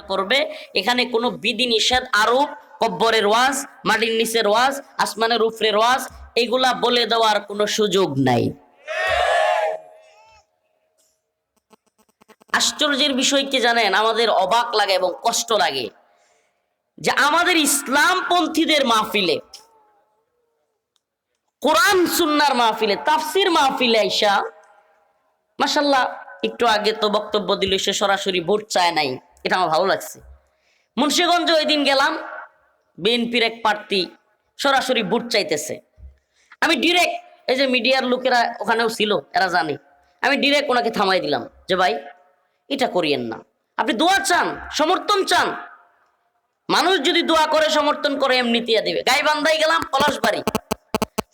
করবে। এখানে কোনো বিধি নিষেধ আরোপ কব্বরের ওয়াজ, মাটির নিচের ওয়াজ, আসমানের উপরের ওয়াজ, এগুলা বলে দেওয়ার কোনো সুযোগ নাই। আশ্চর্যের বিষয় কি জানেন? আমাদের অবাক লাগে এবং কষ্ট লাগে যে আমাদের ইসলামপন্থীদের মাহফিলে, কোরআন, সুন্নার মাহফিলে, তাফসির মাহফিলে আইসা মাসাল্লাহ একটু আগে তো বক্তব্য দিল, সে সরাসরি ভোট চায় নাই। এটা আমার ভালো লাগছে। মুন্সীগঞ্জ ওই দিন গেলাম, বিএনপির এক প্রার্থী সরাসরি ভোট চাইতেছে। আমি ডিরেক্ট এই যে মিডিয়ার লোকেরা ওখানেও ছিল, এরা জানে। আমি ডিরেক্ট ওনাকে থামাই দিলাম যে, ভাই, এটা করিয়েন না। আপনি দোয়া চান, সমর্থন চান। মানুষ যদি দোয়া করে, সমর্থন করে এমনিতে দেবে। গাইবান্ধাই গেলাম পলাশবাড়ি।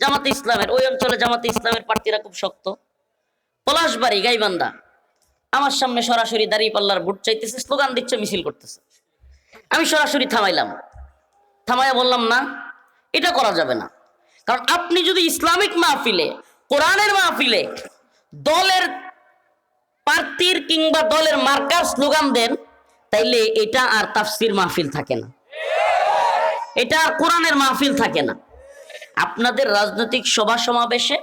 জামাতে ইসলামের, ওই অঞ্চলে জামাতে ইসলামের প্রার্থীরা খুব শক্ত। পলাশবাড়ি, গাইবান্ধা। আমার সামনে সরাসরি দাঁড়িয়ে পাল্লার ভোট চাইতেছে, স্লোগান দিচ্ছে, মিছিল করতেছে। আমি সরাসরি থামাইলাম। থামাইয়া বললাম, না, এটা করা যাবে না। কারণ আপনি যদি ইসলামিক মাহফিলে, কোরআনের মাহফিলে দলের প্রার্থীর কিংবা দলের মার্কার স্লোগান দেন, তাইলে এটা আর তাফসির মাহফিল থাকে না। এটা আর কোরআনের মাহফিল থাকে না। আপনাদের রাজনৈতিক সভা সমাবেশে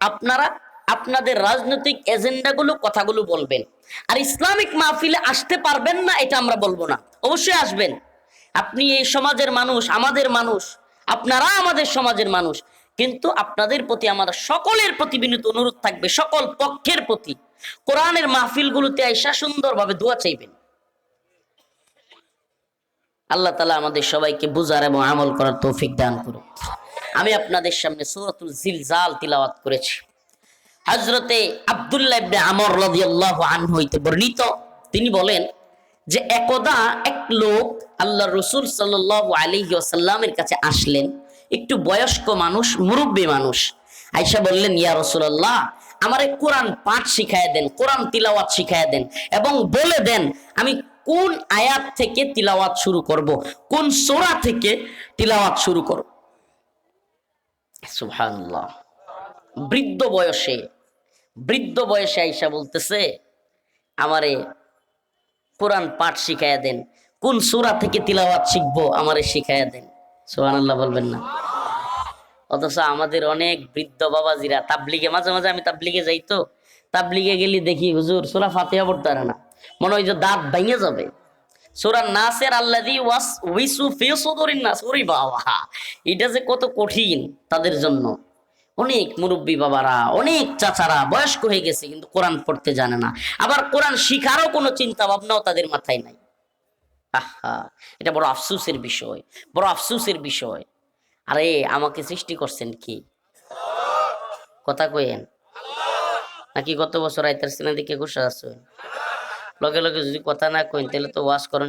আপনারা আপনাদের রাজনৈতিক এজেন্ডাগুলো, কথাগুলো বলবেন। আর ইসলামিক মাহফিলে আসতে পারবেন না, এটা আমরা বলব না। অবশ্যই আসবেন। আপনি এই সমাজের মানুষ, আমাদের মানুষ, আপনারা আমাদের সমাজের মানুষ। কিন্তু আপনাদের প্রতি আমাদের সকলের প্রতি বিনীত অনুরোধ থাকবে, সকল পক্ষের প্রতি। কোরআনের মাহফিলগুলোতে আইসা সুন্দরভাবে দোয়া চাইবেন। আল্লাহ তালা আমাদের সবাইকে বুঝার এবং আমল করার তৌফিক দান করুন আমি আপনাদের সামনে সূরাতুল জিলজাল তিলাওয়াত করেছি। হযরতে আব্দুল্লাহ হইতে বর্ণিত। তিনি বলেন যে একদা এক লোক আল্লাহ রসুল সাল্লাল্লাহু আলাইহি ওয়াসাল্লামের কাছে আসলেন। একটু বয়স্ক মানুষ, মুরব্বী মানুষ। আয়েশা বললেন, ইয়া রাসূলুল্লাহ, আমারে কোরআন পাঠ শিখায় দেন, কোরআন তিলাওয়াত শিখায় দেন এবং বলে দেন, আমি কোন আয়াত থেকে তিলাওয়াত শুরু করব, কোন সূরা থেকে তিলাওয়াত শুরু করব? সুবহানাল্লাহ। বৃদ্ধ বয়সে বৃদ্ধ বয়সে আইসা বলতেছে, আমারে কোরআন পাঠ শিখাইয়া দেন। কোন সুরা থেকে তিলাওয়াত শিখব আমারে শিখাইয়া দেন। সুবহানাল্লাহ বলবেন না। অথচ আমাদের অনেক বৃদ্ধ বাবাজিরা, তাবলিগে, মাঝে মাঝে আমি তাবলিগে যাই তো, তাবলিগে গেলি দেখি হুজুর সূরা ফাতিহা পড়তে না। মনে হয় যে দাঁত ভেঙে যাবে। সূরা নাসের আল্লাযী ওয়াস উইসু ফি সুদুরিন নাস। ওরে বাবা, এটা যে কত কঠিন তাদের জন্য। অনেক মুরব্বী বাবারা, অনেক চাচারা বয়স্ক হয়ে গেছে কিন্তু কোরআন পড়তে জানে না। আবার কোরআন শিখারও কোনো চিন্তা ভাবনাও তাদের মাথায় নাই। আহা, এটা বড় আফসুসের বিষয়, বড় আফসুসের বিষয়। আরে, আমাকে সৃষ্টি করছেন কি? কথা কইেন নাকি গত বছর আইতার সিনা দিকে ঘুষা আসছেন লগে লগে যদি কথা না কইন, তাহলে তো ওয়াশ করেন